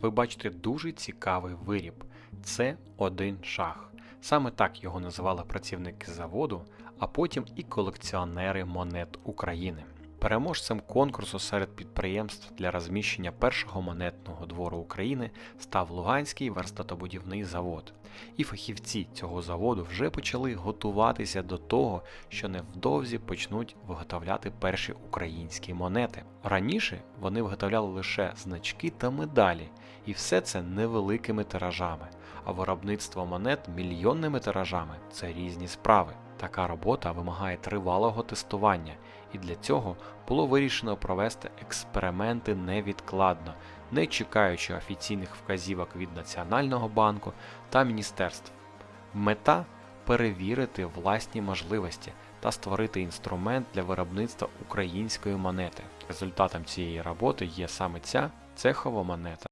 ви бачите дуже цікавий виріб. Це один шах. Саме так його називали працівники заводу, а потім і колекціонери монет України. Переможцем конкурсу серед підприємств для розміщення першого монетного двору України став Луганський верстатобудівний завод. І фахівці цього заводу вже почали готуватися до того, що невдовзі почнуть виготовляти перші українські монети. Раніше вони виготовляли лише значки та медалі, і все це невеликими тиражами. А виробництво монет мільйонними тиражами це різні справи. Така робота вимагає тривалого тестування, і для цього було вирішено провести експерименти невідкладно, не чекаючи офіційних вказівок від Національного банку та міністерств. Мета перевірити власні можливості та створити інструмент для виробництва української монети. Результатом цієї роботи є саме ця цехова монета.